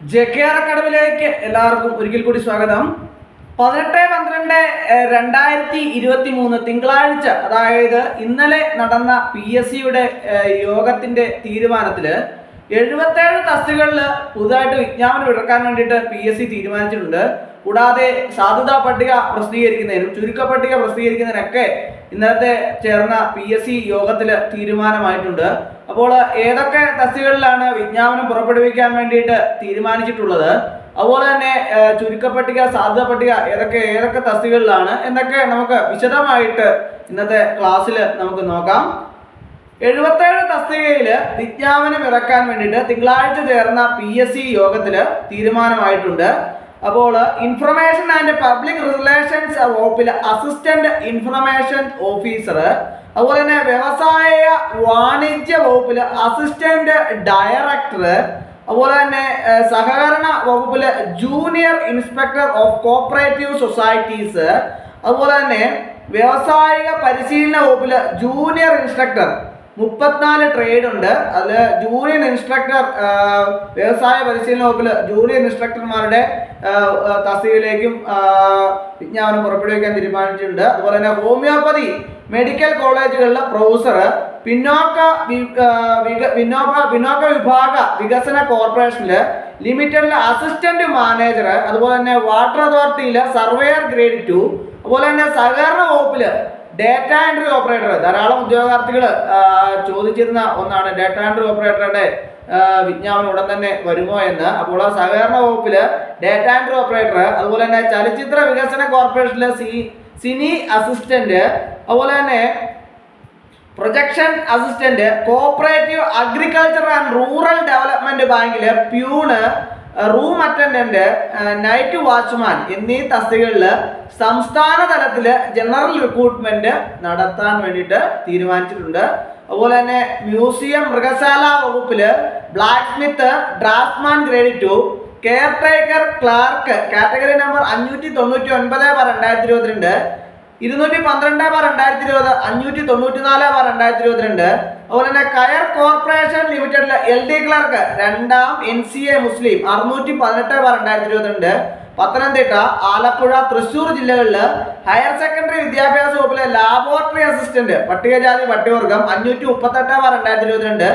J K R അക്കാഡമിയിലേക്ക് എല്ലാവർക്കും ഒരിക്കൽ കൂടി സ്വാഗതം. പതിനെട്ട് പന്ത്രണ്ട് രണ്ടായിരത്തി ഇരുപത്തി മൂന്ന് തിങ്കളാഴ്ച അതായത് ഇന്നലെ നടന്ന പി എസ് സിയുടെ യോഗത്തിന്റെ തീരുമാനത്തിൽ എഴുപത്തേഴ് തസ്തികളിൽ പുതുതായിട്ട് വിജ്ഞാപനം ഇറക്കാൻ വേണ്ടിയിട്ട് പി എസ് സി തീരുമാനിച്ചിട്ടുണ്ട്. കൂടാതെ സാധ്യതാ പട്ടിക പ്രസിദ്ധീകരിക്കുന്നതിനും ചുരുക്ക പട്ടിക പ്രസിദ്ധീകരിക്കുന്നതിനൊക്കെ ഇന്നലത്തെ ചേർന്ന പി എസ് സി യോഗത്തിൽ തീരുമാനമായിട്ടുണ്ട്. അപ്പോൾ ഏതൊക്കെ തസ്തികളിലാണ് വിജ്ഞാപനം പുറപ്പെടുവിക്കാൻ വേണ്ടിയിട്ട് തീരുമാനിച്ചിട്ടുള്ളത്? അതുപോലെ തന്നെ ചുരുക്ക ചുരുക്കപ്പട്ടിക സാധ്യത പട്ടിക ഏതൊക്കെ ഏതൊക്കെ തസ്തികളിലാണ് എന്നൊക്കെ നമുക്ക് വിശദമായിട്ട് ഇന്നത്തെ ക്ലാസ്സിൽ നമുക്ക് നോക്കാം. എഴുപത്തേഴ് തസ്തികയിൽ വിജ്ഞാപനം ഇറക്കാൻ വേണ്ടിയിട്ട് തിങ്കളാഴ്ച ചേർന്ന പി എസ് സി യോഗത്തിൽ തീരുമാനമായിട്ടുണ്ട്. അപ്പോൾ ഇൻഫർമേഷൻ ആൻഡ് പബ്ലിക് റിലേഷൻസ് വകുപ്പിലെ അസിസ്റ്റന്റ് ഇൻഫർമേഷൻ ഓഫീസർ അതുപോലെ തന്നെ വ്യവസായ വാണിജ്യ വകുപ്പിലെ അസിസ്റ്റന്റ് ഡയറക്ടർ അതുപോലെ തന്നെ സഹകരണ വകുപ്പിലെ junior inspector of cooperative societies അതുപോലെ തന്നെ വ്യാവസായിക പരിശീലന വകുപ്പിലെ ജൂനിയർ ഇൻസ്ട്രക്ടർ മുപ്പത്തിനാല് ട്രേഡ് ഉണ്ട്. അതിൽ ജൂനിയർ ഇൻസ്ട്രക്ടർ വ്യവസായ പരിശീലന വകുപ്പിൽ ജൂനിയർ ഇൻസ്ട്രക്ടർമാരുടെ തസ്തികയിലേക്കും വിജ്ഞാപനം പുറപ്പെടുവിക്കാൻ തീരുമാനിച്ചിട്ടുണ്ട്. അതുപോലെ തന്നെ ഹോമിയോപ്പതി മെഡിക്കൽ കോളേജുകളിലെ പ്രൊഫസർ പിന്നോക്ക പിന്നോക്ക പിന്നോക്ക വിഭാഗ വികസന കോർപ്പറേഷനിൽ ലിമിറ്റഡിലെ അസിസ്റ്റന്റ് മാനേജർ അതുപോലെ തന്നെ വാട്ടർ അതോറിറ്റിയിലെ സർവേയർ ഗ്രേഡ് ടു അതുപോലെ തന്നെ സഹകരണ വകുപ്പിൽ ഡേറ്റ എൻട്രി ഓപ്പറേറ്റർ ധാരാളം ഉദ്യോഗാർത്ഥികൾ ചോദിച്ചിരുന്ന ഒന്നാണ്. ഡേറ്റ എൻട്രി ഓപ്പറേറ്ററുടെ വിജ്ഞാപനം ഉടൻ തന്നെ വരുമോ എന്ന്. അപ്പോൾ സഹകരണ വകുപ്പിൽ ഡേറ്റ എൻട്രി ഓപ്പറേറ്റർ അതുപോലെ തന്നെ ചലച്ചിത്ര വികസന കോർപ്പറേഷനിലെ സി സിനി അസിസ്റ്റന്റ് അതുപോലെ തന്നെ projection assistant cooperative agriculture and rural development ബാങ്കിലെ peon room attendant night watchman എന്നീ തസ്തികകളിൽ സംസ്ഥാന തലത്തിൽ ജനറൽ റിക്രൂട്ട്മെന്റ് നടത്താൻ വേണ്ടിയിട്ട് തീരുമാനിച്ചിട്ടുണ്ട്. അതുപോലെ തന്നെ മ്യൂസിയം മൃഗശാല വകുപ്പിൽ blacksmith draftsman grade two caretaker clerk category number അഞ്ഞൂറ്റി തൊണ്ണൂറ്റി ഒൻപത് രണ്ടായിരത്തി ഇരുപത്തിരണ്ട്. ഇരുന്നൂറ്റി പന്ത്രണ്ട് ബാർ രണ്ടായിരത്തി ഇരുപത് അഞ്ഞൂറ്റി തൊണ്ണൂറ്റി നാല് ബാർ രണ്ടായിരത്തി ഇരുപത്തിരണ്ട് അതുപോലെ തന്നെ കയർ കോർപ്പറേഷൻ ലിമിറ്റഡിലെ എൽ ഡി ക്ലർക്ക് രണ്ടാം എൻ സി എ മുസ്ലിം അറുന്നൂറ്റി പതിനെട്ട് ബാർ രണ്ടായിരത്തി ഇരുപത്തിരണ്ട് പത്തനംതിട്ട ആലപ്പുഴ തൃശൂർ ജില്ലകളിൽ ഹയർ സെക്കൻഡറി വിദ്യാഭ്യാസ വകുപ്പിലെ ലാബോറട്ടറി അസിസ്റ്റന്റ് പട്ടികജാതി പട്ടികവർഗം അഞ്ഞൂറ്റി മുപ്പത്തെട്ട് ബാർ രണ്ടായിരത്തി ഇരുപത്തിരണ്ട്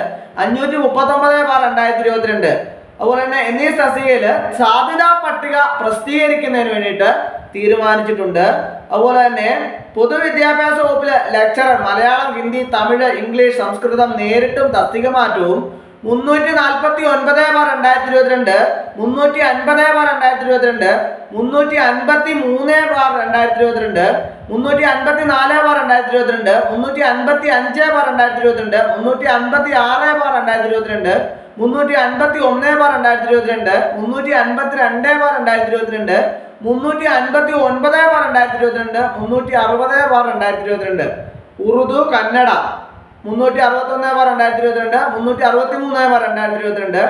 അഞ്ഞൂറ്റി മുപ്പത്തൊമ്പത് ബാർ രണ്ടായിരത്തി ഇരുപത്തിരണ്ട് അതുപോലെ തന്നെ എന്നീ തസ്തികയിൽ സാധ്യതാ പട്ടിക പ്രസിദ്ധീകരിക്കുന്നതിന് വേണ്ടിയിട്ട് തീരുമാനിച്ചിട്ടുണ്ട്. അതുപോലെ തന്നെ പൊതുവിദ്യാഭ്യാസ വകുപ്പിലെ ലെക്ചറർ മലയാളം ഹിന്ദി തമിഴ് ഇംഗ്ലീഷ് സംസ്കൃതം നേരിട്ടും തസ്തിക മാറ്റവും മുന്നൂറ്റി നാൽപ്പത്തി ഒൻപത് ബാർ രണ്ടായിരത്തി ഇരുപത്തിരണ്ട് മുന്നൂറ്റി അൻപത് ബാർ രണ്ടായിരത്തി ഇരുപത്തിരണ്ട് മുന്നൂറ്റി അൻപത്തി മൂന്ന് ബാർ രണ്ടായിരത്തി ഇരുപത്തിരണ്ട് മുന്നൂറ്റി അൻപത്തി നാല് ബാർ രണ്ടായിരത്തി ഇരുപത്തിരണ്ട് മുന്നൂറ്റി അൻപത്തി അഞ്ച് ബാർ രണ്ടായിരത്തി ഇരുപത്തിരണ്ട് മുന്നൂറ്റി അൻപത്തി ആറ് ബാർ രണ്ടായിരത്തി ഇരുപത്തിരണ്ട് മുന്നൂറ്റി അൻപത്തി ഒന്ന് ബാർ രണ്ടായിരത്തി ഇരുപത്തിരണ്ട് മുന്നൂറ്റി അൻപത്തി രണ്ട് ബാർ രണ്ടായിരത്തി ഇരുപത്തിരണ്ട് മുന്നൂറ്റി അൻപത്തി ഒൻപത് ബാർ രണ്ടായിരത്തി ഇരുപത്തിരണ്ട് മുന്നൂറ്റി അറുപത് ബാർ രണ്ടായിരത്തി ഇരുപത്തിരണ്ട് ഉറുദു കന്നഡ മുന്നൂറ്റി അറുപത്തൊന്ന് ബാർ രണ്ടായിരത്തി ഇരുപത്തിരണ്ട് മുന്നൂറ്റി അറുപത്തി മൂന്ന് ബാർ രണ്ടായിരത്തി ഇരുപത്തിരണ്ട്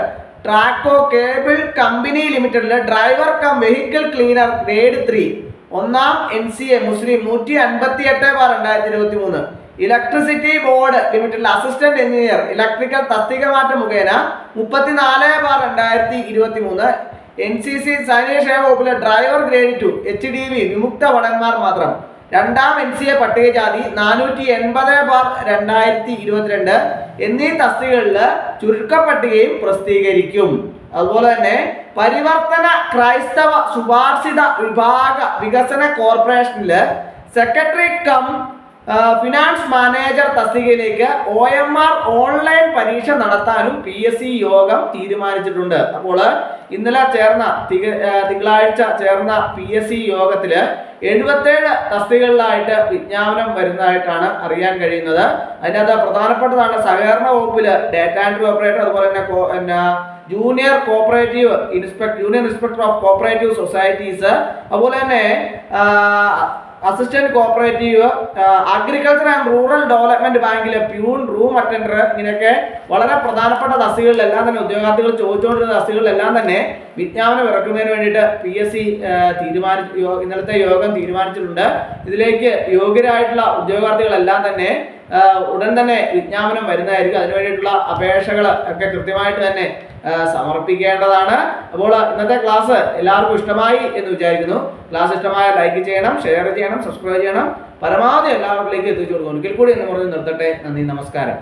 Traco cable company ലിമിറ്റഡിലെ driver cum vehicle cleaner grade three. ഒന്നാം എൻ സി എ മുസ്ലിം നൂറ്റി അൻപത്തി എട്ട് ബാർ രണ്ടായിരത്തി ഇരുപത്തി മൂന്ന് ഇലക്ട്രിസിറ്റി ബോർഡ് ലിമിറ്റഡിലെ അസിസ്റ്റന്റ് എഞ്ചിനീയർ ഇലക്ട്രിക്കൽ തസ്തിക മാറ്റം മുഖേന മുപ്പത്തിനാല് ബാർ രണ്ടായിരത്തി ഇരുപത്തി മൂന്ന് എൻ സി സി സൈനിക വകുപ്പിലെ driver grade two H D V വിമുക്ത ഭടന്മാർ മാത്രം. രണ്ടാം എൻ സി എ പട്ടികജാതി നാനൂറ്റി എൺപത് ബാർ രണ്ടായിരത്തി ഇരുപത്തിരണ്ട് എന്നീ തസ്തികകളിൽ ചുരുക്കപ്പട്ടികയും പ്രസിദ്ധീകരിക്കും. അതുപോലെ തന്നെ പരിവർത്തന ക്രൈസ്തവ ശുപാർശിത വിഭാഗ വികസന കോർപ്പറേഷനിൽ സെക്രട്ടറി കം ഫിനാൻസ് മാനേജർ തസ്തികയിലേക്ക് ഒ എം ആർ ഓൺലൈൻ പരീക്ഷ നടത്താനും പി എസ് സി യോഗം തീരുമാനിച്ചിട്ടുണ്ട്. അപ്പോൾ ഇന്നലെ ചേർന്ന തിങ്കളാഴ്ച ചേർന്ന പി എസ് സി യോഗത്തിൽ എഴുപത്തേഴ് തസ്തികളിലായിട്ട് വിജ്ഞാപനം വരുന്നതായിട്ടാണ് അറിയാൻ കഴിയുന്നത്. അതിനകത്ത് പ്രധാനപ്പെട്ടതാണ് സഹകരണ വകുപ്പിൽ ഡേറ്റ എൻട്രി ഓപ്പറേറ്റർ അതുപോലെ തന്നെ പിന്നെ junior cooperative inspector junior inspector of cooperative societies അതുപോലെ തന്നെ assistant cooperative agriculture and rural development ബാങ്കിലെ പ്യൂൺ റൂം അറ്റൻഡർ ഇങ്ങനെയൊക്കെ വളരെ പ്രധാനപ്പെട്ട തസ്തികളിലെല്ലാം തന്നെ ഉദ്യോഗാർത്ഥികൾ ചോദിച്ചുകൊണ്ടിരുന്ന തസ്തികളിലെല്ലാം തന്നെ വിജ്ഞാപനം ഇറക്കുന്നതിന് വേണ്ടിയിട്ട് പി എസ് സി തീരുമാനി ഇന്നലത്തെ യോഗം തീരുമാനിച്ചിട്ടുണ്ട്. ഇതിലേക്ക് യോഗ്യരായിട്ടുള്ള ഉദ്യോഗാർത്ഥികളെല്ലാം തന്നെ ഉടൻ തന്നെ വിജ്ഞാപനം വരുന്നതായിരിക്കും. അതിനു വേണ്ടിയിട്ടുള്ള അപേക്ഷകൾ ഒക്കെ കൃത്യമായിട്ട് തന്നെ സമർപ്പിക്കേണ്ടതാണ്. അപ്പോൾ ഇന്നത്തെ ക്ലാസ് എല്ലാവർക്കും ഇഷ്ടമായി എന്ന് വിചാരിക്കുന്നു. ക്ലാസ് ഇഷ്ടമായ ലൈക്ക് ചെയ്യണം ഷെയർ ചെയ്യണം സബ്സ്ക്രൈബ് ചെയ്യണം. പരമാവധി എല്ലാവരിലേക്ക് എത്തിച്ചു കൊടുക്കും ഒരിക്കൽ കൂടി എന്ന് പറഞ്ഞ് നിർത്തട്ടെ. നന്ദി നമസ്കാരം.